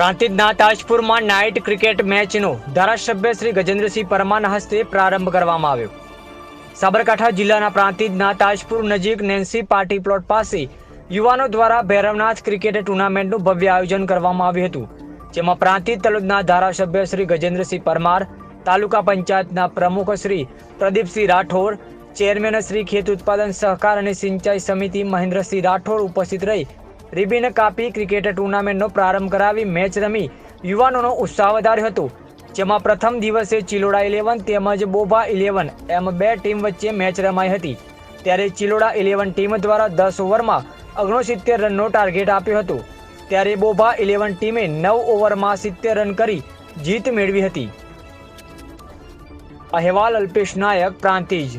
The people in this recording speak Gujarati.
પ્રાંતિજના તાજપુરમાં નાઇટ ક્રિકેટ મેચનો ધારાસભ્ય શ્રી ગજેન્દ્રસિંહ પરમારના હસ્તે પ્રારંભ કરવામાં આવ્યો. સાબરકાંઠા જિલ્લાના પ્રાંતિજના તાજપુર નજીક નેન્સી પાર્ટી પ્લોટ પાસે યુવાનો દ્વારા ભૈરવનાથ ક્રિકેટ ટુર્નામેન્ટનું ભવ્ય આયોજન કરવામાં આવ્યું હતું, જેમાં પ્રાંતિજ તાલુકના ધારાસભ્ય શ્રી ગજેન્દ્રસિંહ પરમાર, તાલુકા પંચાયતના પ્રમુખ શ્રી પ્રદીપસિંહ રાઠોડ, ચેરમેન શ્રી ખેત ઉત્પાદન સહકાર અને સિંચાઈ સમિતિ મહેન્દ્રસિંહ રાઠોડ ઉપસ્થિત રહી રિબિન કાપી ક્રિકેટ ટુર્નામેન્ટનો પ્રારંભ કરાવી મેચ રમી યુવાનોનો ઉત્સાહ વધાર્યો હતો. જેમાં પ્રથમ દિવસે ચિલોડા ઇલેવન તેમજ બોભા ઇલેવન એમ બે ટીમ વચ્ચે મેચ રમાઈ હતી. ત્યારે ચિલોડા ઇલેવન ટીમ દ્વારા દસ ઓવરમાં ઓગણસિત્તેર રનનો ટાર્ગેટ આપ્યો હતો. ત્યારે બોભા ઇલેવન ટીમે નવ ઓવરમાં સિત્તેર રન કરી જીત મેળવી હતી. અહેવાલ અલ્પેશ નાયક, પ્રાંતિજ.